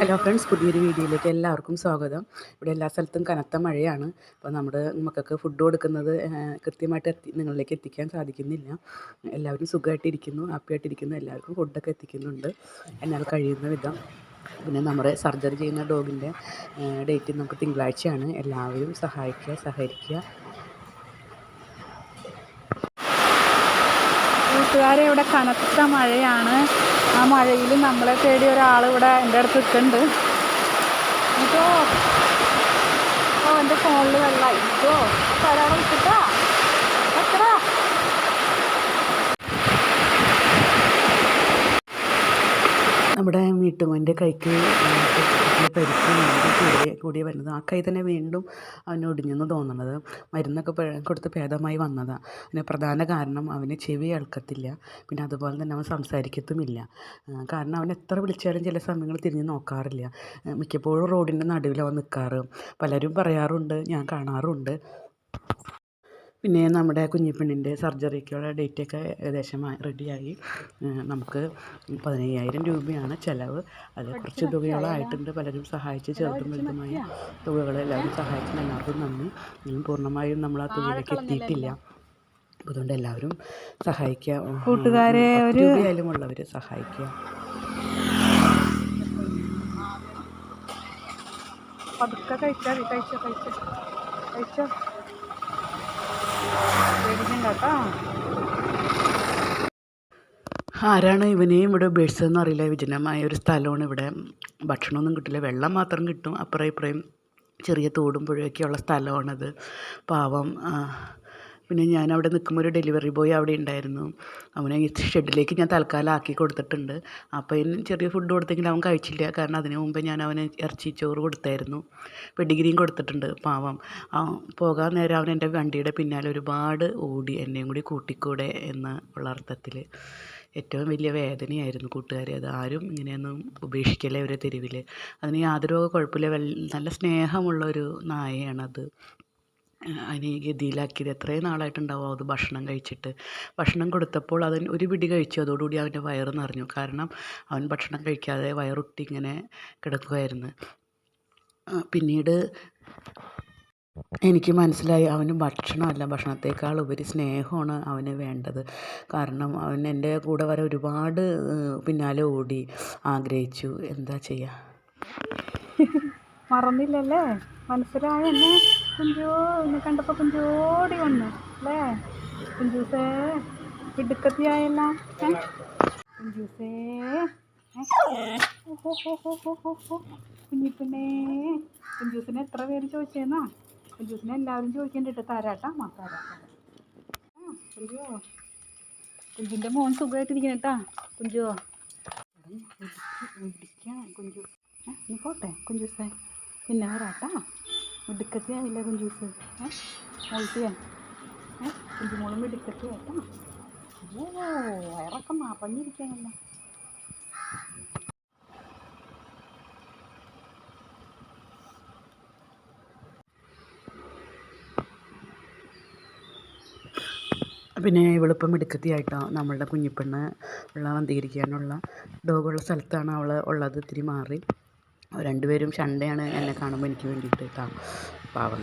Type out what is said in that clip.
Hello friends പുതിയൊരു വീഡിയോയിലേക്ക് എല്ലാവർക്കും സ്വാഗതം. ഇവിടെ എല്ലാ സ്ഥലത്തും കനത്ത മഴയാണ്. അപ്പോൾ നമ്മുടെ മക്കൾക്ക് ഫുഡ് കൊടുക്കുന്നത് കൃത്യമായിട്ട് എത്തി നിങ്ങളിലേക്ക് എത്തിക്കാൻ സാധിക്കുന്നില്ല. എല്ലാവരും സുഖമായിട്ടിരിക്കുന്നു ഹാപ്പിയായിട്ടിരിക്കുന്നു എല്ലാവർക്കും ഫുഡൊക്കെ എത്തിക്കുന്നുണ്ട്. എന്നാൽ കഴിയുന്ന വിധം. പിന്നെ നമ്മുടെ സർജറി ചെയ്യുന്ന ഡോഗിന്റെ ഡേറ്റ് നമുക്ക് തിങ്കളാഴ്ചയാണ്. എല്ലാവരും സഹായിക്കുക സഹകരിക്കുക. കൂട്ടുകാരെ ഇവിടെ കനത്ത മഴയാണ്. ആ മഴയിൽ നമ്മളെ തേടി ഒരാൾ ഇവിടെ എന്റെ അടുത്ത് നിൽക്കുന്നുണ്ട്. ഇതോ. ഓ എന്റെ ഫോണിൽ വെള്ളമായി. ഇതോ ഒരാളെ വിട്ടിട്ടാ നമ്മുടെ വീട്ടുമോന്റെ കൈക്ക് പരിക്ക് കൂടിയ കൂടി വരുന്നത്. ആ കൈ തന്നെ വീണ്ടും അവന് ഒടിഞ്ഞെന്ന് തോന്നുന്നത് മരുന്നൊക്കെ കൊടുത്ത് ഭേദമായി വന്നതാണ് അതിന് പ്രധാന കാരണം അവന് ചെവി കേൾക്കത്തില്ല പിന്നെ അതുപോലെ തന്നെ അവൻ സംസാരിക്കത്തുമില്ല. കാരണം അവൻ എത്ര വിളിച്ചാലും ചില സമയങ്ങളിൽ തിരിഞ്ഞ് നോക്കാറില്ല. മിക്കപ്പോഴും റോഡിന്റെ നടുവിൽ അവൻ നിൽക്കാറ് പലരും പറയാറുണ്ട് ഞാൻ കാണാറുണ്ട്. പിന്നെ നമ്മുടെ കുഞ്ഞിപ്പെണ്ണിന്റെ സർജറിക്കുള്ള ഡേറ്റൊക്കെ ഏകദേശം റെഡിയായി. നമുക്ക് പതിനയ്യായിരം രൂപയാണ് ചിലവ്. അത് കുറച്ച് തുകകളായിട്ടുണ്ട്. പലരും സഹായിച്ച് ചെറുതും വലുതുമായ തുകകൾ എല്ലാവരും സഹായിച്ചതിന് എല്ലാവർക്കും നന്ദി. ഇനിയും പൂർണമായും നമ്മൾ ആ തുകയിലേക്ക് എത്തിയിട്ടില്ല. അതുകൊണ്ട് എല്ലാവരും സഹായിക്കുക കൂട്ടുകാരെ ഒരു- രൂപയായാലും ഉള്ളവർ സഹായിക്കുക പതുക്കെ കഴിച്ചാൽ കഴിച്ചോ കഴിച്ചോ കഴിച്ചോ. ആരാണ് ഇവനെയും ഇവിടെ ഉപേക്ഷിച്ചതെന്ന് അറിയില്ല. വിജനമായ ഒരു സ്ഥലമാണ് ഇവിടെ. ഭക്ഷണമൊന്നും കിട്ടില്ല. വെള്ളം മാത്രം കിട്ടും. അപ്പുറം ഇപ്പുറയും ചെറിയ തോടും പുഴയൊക്കെയുള്ള സ്ഥലമാണത്. പാവം പിന്നെ ഞാൻ അവിടെ നിൽക്കുമ്പോൾ ഒരു ഡെലിവറി ബോയ് അവിടെ ഉണ്ടായിരുന്നു. അവനെ ഈ ഷെഡിലേക്ക് ഞാൻ തൽക്കാലം ആക്കി കൊടുത്തിട്ടുണ്ട്. അപ്പോൾ അതിന് ചെറിയ ഫുഡ് കൊടുത്തെങ്കിലും അവൻ കഴിച്ചില്ല. കാരണം അതിന് മുമ്പ് ഞാൻ അവന് ഇറച്ചി ചോറ് കൊടുത്തായിരുന്നു. പെഡിഗ്രിയും കൊടുത്തിട്ടുണ്ട്. പാവം. പോകാൻ നേരം അവൻ എന്റെ വണ്ടിയുടെ പിന്നാലെ ഒരുപാട് ഓടി എന്നെയും കൂടി കൂട്ടിക്കൂടെ എന്ന് ഉള്ള അർത്ഥത്തിൽ ഏറ്റവും വലിയ വേദനയായിരുന്നു കൂട്ടുകാരെ അത്. ആരും ഇങ്ങനെയൊന്നും ഉപേക്ഷിക്കല്ലേ അവരെ തെരുവിൽ അതിന് യാതൊരു കുഴപ്പമില്ല. നല്ല സ്നേഹമുള്ള ഒരു നായയാണത് അതിനെ ഗതിയിലാക്കിയത്. എത്രയും നാളായിട്ടുണ്ടാവും അത് ഭക്ഷണം കഴിച്ചിട്ട്. ഭക്ഷണം കൊടുത്തപ്പോൾ അവൻ ഒരു പിടി കഴിച്ചു. അതോടുകൂടി അവന്റെ വയറ് നിറഞ്ഞു. കാരണം അവൻ ഭക്ഷണം കഴിക്കാതെ വയറൊട്ടി ഇങ്ങനെ കിടക്കുമായിരുന്നു പിന്നീട് എനിക്ക് മനസ്സിലായി അവന് ഭക്ഷണമല്ല. ഭക്ഷണത്തേക്കാൾ ഉപരി സ്നേഹമാണ് അവന് വേണ്ടത്. കാരണം അവൻ എന്റെ കൂടെ വരെ ഒരുപാട് പിന്നാലെ ഓടി ആഗ്രഹിച്ചു. എന്താ ചെയ്യുക മറന്നില്ലല്ലേ? മനസ്സിലായ എന്നെ? കുഞ്ചോ എന്നെ കണ്ടപ്പോൾ കുഞ്ചോടി വന്നു അല്ലേ കുഞ്ചൂസേ ഇടുക്കത്തിയായല്ല കുഞ്ചൂസേ. കുഞ്ഞിപ്പിന്നെ കുഞ്ചൂസിനെ എത്ര പേര് ചോദിച്ചേന്നാ കുഞ്ചൂസിനെ എല്ലാവരും ചോദിക്കേണ്ടിട്ട് തരാട്ടാ അമ്മ തരാം തരാം. ആ കുഞ്ചോ കുഞ്ചിന്റെ മോൻ സുഖമായിട്ടിരിക്കണേട്ടാ കുഞ്ചോ ഇടിക്കാൻ കുഞ്ചു നീ പോട്ടെ കുഞ്ചൂസേ പിന്നെ വരാട്ടാ മിടുക്കത്തിയായില്ല കുഞ്ചൂസ് ഏ? കുഞ്ചുമോളും മിടുക്കത്തിയാട്ടാ ഓ വയറൊക്കെ മറഞ്ഞിരിക്കാനല്ല പിന്നെ ഇവളിപ്പം എടുക്കത്തിയായിട്ടോ നമ്മളുടെ കുഞ്ഞിപ്പെണ്ണ് ഉള്ള വന്ധീകരിക്കാനുള്ള ഡോഗുള്ള സ്ഥലത്താണ് അവൾ ഉള്ളത്. ഇത്തിരി മാറി. രണ്ടുപേരും ഷണ്ടയാണ് എന്നെ കാണുമ്പോൾ എനിക്ക് വേണ്ടിയിട്ട് പാവങ്ങൾ